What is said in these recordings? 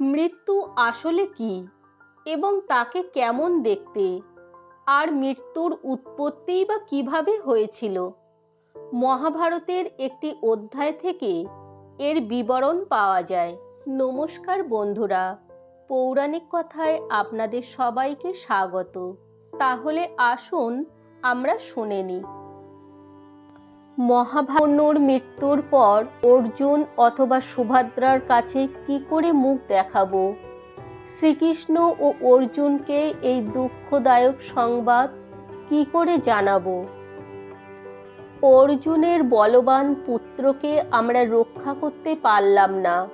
মৃত্যু আসলে কি এবং তাকে কেমন দেখতে? আর মৃত্যুর উৎপত্তিই বা কীভাবে হয়েছিল? মহাভারতের একটি অধ্যায় থেকে এর বিবরণ পাওয়া যায়। নমস্কার বন্ধুরা, পৌরাণিক কথায় আপনাদের সবাইকে স্বাগত। তাহলে আসুন আমরা শুনে নিই। মহাভানুর মৃত্যুর পর অর্জুন অথবা সুভদ্রার কাছে কি করে মুখ দেখাবো? শ্রীকৃষ্ণ ও অর্জুনকে এই দুঃখদায়ক সংবাদ কি করে জানাব? অর্জুনের বলবান পুত্রকে আমরা রক্ষা করতে পারলাম না।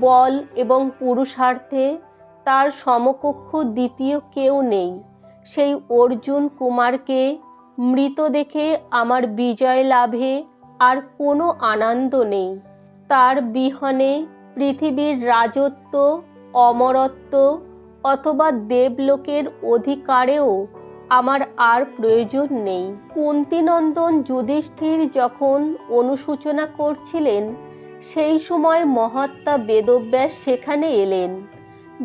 বল এবং পুরুষার্থে তার সমকক্ষ দ্বিতীয় কেউ নেই। সেই অর্জুন কুমারকে মৃত দেখে আমার বিজয় লাভে আর কোনো আনন্দ নেই। তার বিহনে পৃথিবীর রাজত্ব, অমরত্ব অথবা দেবলোকের অধিকারেও আমার আর প্রয়োজন নেই। কুন্তিনন্দন যুধিষ্ঠির যখন অনুসূচনা করছিলেন, সেই সময় মহাত্মা বেদব্যাস সেখানে এলেন।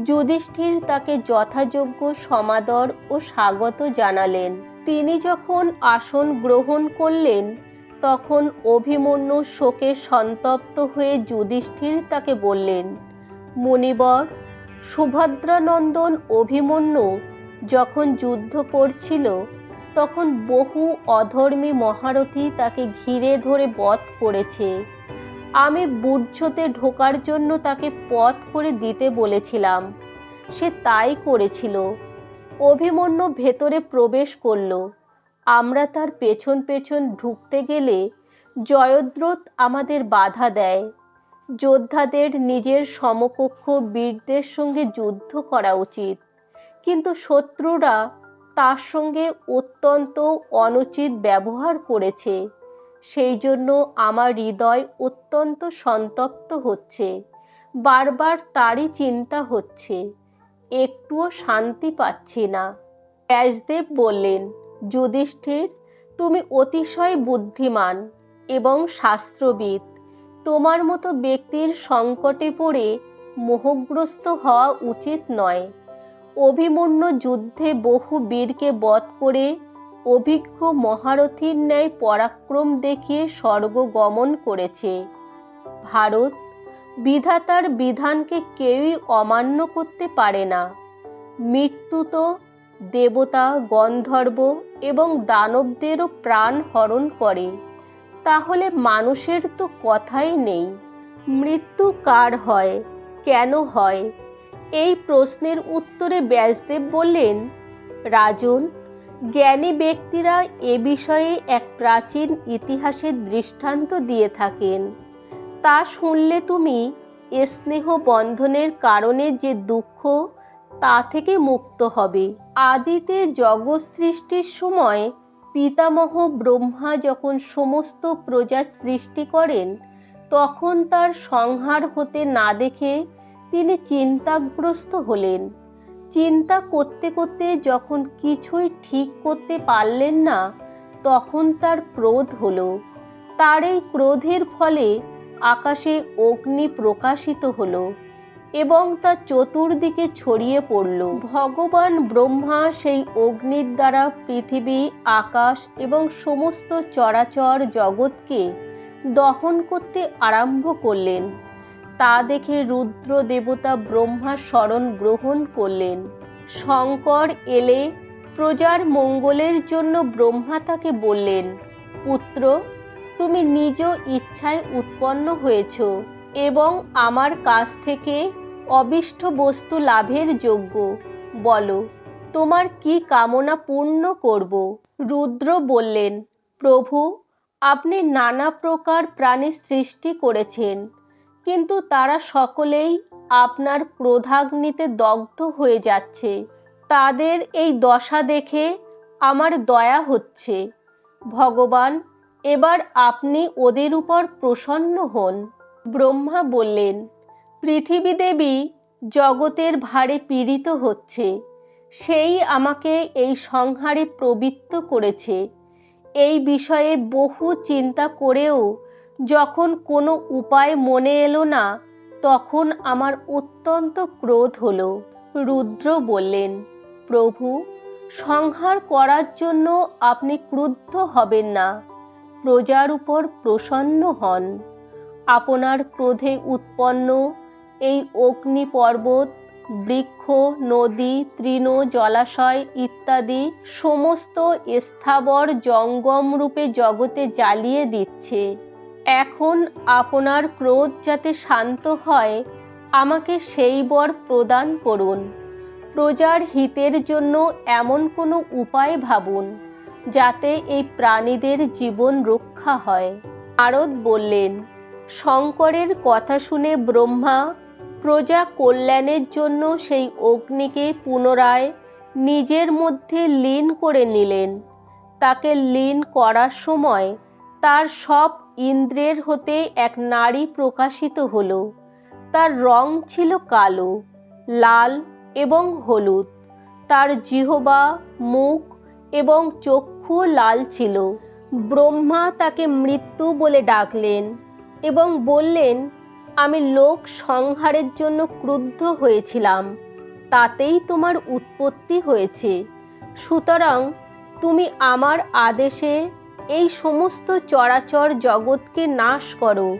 যুধিষ্ঠির তাকে যথাযোগ্য সমাদর ও স্বাগত জানালেন। তিনি যখন আসন গ্রহণ করলেন, তখন অভিমন্যু শোকে সন্তপ্ত হয়ে যুধিষ্ঠির তাকে বললেন, মুনিবর, সুভদ্রানন্দন অভিমন্যু যখন যুদ্ধ করছিল, তখন বহু অধর্মী মহারথী তাকে ঘিরে ধরে বধ করেছে। আমি বুর্জতে ঢোকার জন্য তাকে পথ করে দিতে বলেছিলাম। সে তাই করেছিল। অভিমন্যু ভেতরে প্রবেশ করল। আমরা তার পেছন পেছন ঢুকতে গেলে জয়দ্রথ আমাদের বাধা দেয়। যোদ্ধাদের নিজের সমকক্ষ বীরদের সঙ্গে যুদ্ধ করা উচিত। কিন্তু শত্রুরা তার সঙ্গে অত্যন্ত অনুচিত ব্যবহার করেছে। সেই জন্য আমার হৃদয় অত্যন্ত সন্তপ্ত হচ্ছে। বারবার তারই চিন্তা হচ্ছে। একটুও শান্তি পাচ্ছি না। ব্যাসদেব বললেন, যুধিষ্ঠির, তুমি অতিশয় বুদ্ধিমান এবং শাস্ত্রবিদ। তোমার মতো ব্যক্তির সংকটে পড়ে মোহগ্রস্ত হওয়া উচিত নয়। অভিমন্যু যুদ্ধে বহু বীরকে বধ করে অভিজ্ঞ মহারথীর ন্যায় পরাক্রম দেখিয়ে স্বর্গ গমন করেছে। ভারত বিধাতার বিধানকে কেউই অমান্য করতে পারে না। মৃত্যু তো দেবতা, গন্ধর্ব এবং দানবদেরও প্রাণ হরণ করে। তাহলে মানুষের তো কথাই নেই। মৃত্যু কার হয়? কেন হয়? এই প্রশ্নের উত্তরে ব্যাসদেব বললেন, রাজন, জ্ঞানী ব্যক্তিরা এ বিষয়ে এক প্রাচীন ইতিহাসের দৃষ্টান্ত দিয়ে থাকেন। তা শুনলে তুমি স্নেহ বন্ধনের কারণে যে দুঃখ, তা থেকে মুক্ত হবে। আদিতে জগৎ সৃষ্টির সময় পিতামহ ব্রহ্মা যখন সমস্ত প্রজা সৃষ্টি করেন, তখন তার সংহার হতে না দেখে তিনি চিন্তাগ্রস্ত হলেন। চিন্তা করতে করতে যখন কিছুই ঠিক করতে পারলেন না, তখন তার ক্রোধ হলো। তার এই ক্রোধের ফলে আকাশে অগ্নি প্রকাশিত হল এবং তা চতুর্দিকে ছড়িয়ে পড়ল। ভগবান ব্রহ্মা সেই অগ্নির দ্বারা পৃথিবী, আকাশ এবং সমস্ত চরাচর জগৎকে দহন করতে আরম্ভ করলেন। তা দেখে রুদ্র দেবতা ব্রহ্মা স্মরণ গ্রহণ করলেন। শঙ্কর এলে প্রজার মঙ্গলের জন্য ব্রহ্মা তাকে বললেন, পুত্র তুমি নিজ ইচ্ছায় উৎপন্ন হয়েছ এবং আমার কাছ থেকে অবিষ্ট বস্তু লাভের যোগ্য। বলো, তোমার কি কামনা পূর্ণ করব? রুদ্র বললেন, প্রভু, আপনি নানা প্রকার প্রাণী সৃষ্টি করেছেন, কিন্তু তারা সকলেই আপনার ক্রোধাগ্নিতে দগ্ধ হয়ে যাচ্ছে। তাদের এই দশা দেখে আমার দয়া হচ্ছে। ভগবান এবার আপনি ওদের উপর প্রসন্ন হন। ব্রহ্মা বললেন, পৃথিবী দেবী জগতের ভারে পীড়িত হচ্ছে। সেই আমাকে এই সংহারে প্রবৃত্ত করেছে। এই বিষয়ে বহু চিন্তা করেও যখন কোনো উপায় মনে এলো না, তখন আমার অত্যন্ত ক্রোধ হলো। রুদ্র বললেন, প্রভু, সংহার করার জন্য আপনি ক্রুদ্ধ হবেন না। প্রজার উপর প্রসন্ন হন। আপনার ক্রোধে উৎপন্ন এই অগ্নি পর্বত বৃক্ষ, নদী, তৃণ, জলাশয় ইত্যাদি সমস্ত স্থাবর জঙ্গম রূপে জগতে জ্বালিয়ে দিচ্ছে। এখন আপনার ক্রোধ যাতে শান্ত হয়, আমাকে সেই বর প্রদান করুন। প্রজার হিতের জন্য এমন কোনো উপায় ভাবুন। যাতে এই প্রাণীদের জীবন রক্ষা হয়। নারদ বললেন, শঙ্করের কথা শুনে ব্রহ্মা প্রজা কল্যাণের জন্য সেই অগ্নিকে পুনরায় নিজের মধ্যে লীন করে নিলেন। তাকে লীন করার সময় তার সব ইন্দ্রের হতে এক নারী প্রকাশিত হল। তার রং ছিল কালো, লাল এবং হলুদ। তার জিহবা, মুখ এবং চক্ষু লাল ছিল। ব্রহ্মা তাকে মৃত্যু বলে ডাকলেন এবং বললেন, আমি লোক সংহারের জন্য ক্রুদ্ধ হয়েছিলাম। তাতেই তোমার উৎপত্তি হয়েছে। সুতরাং তুমি আমার আদেশে এই সমস্ত চরাচর জগৎকে নাশ করো।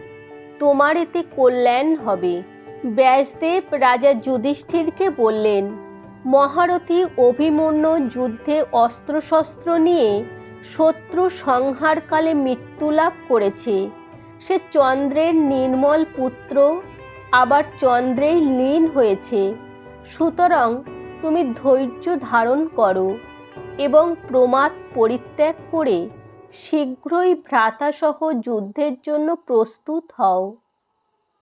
তোমার এতে কল্যাণ হবে। ব্যাসদেব রাজা যুধিষ্ঠিরকে বললেন মহারথী অভিমন্যু যুদ্ধে অস্ত্রশস্ত্র নিয়ে শত্রু সংহারকালে মৃত্যু লাভ করেছে। সে চন্দ্রের নির্মল পুত্র, আবার চন্দ্রেই লীন হয়েছে। সুতরাং তুমি ধৈর্য ধারণ করো এবং প্রমাদ পরিত্যাগ করে শীঘ্রই ভ্রাতাসহ যুদ্ধের জন্য প্রস্তুত হও।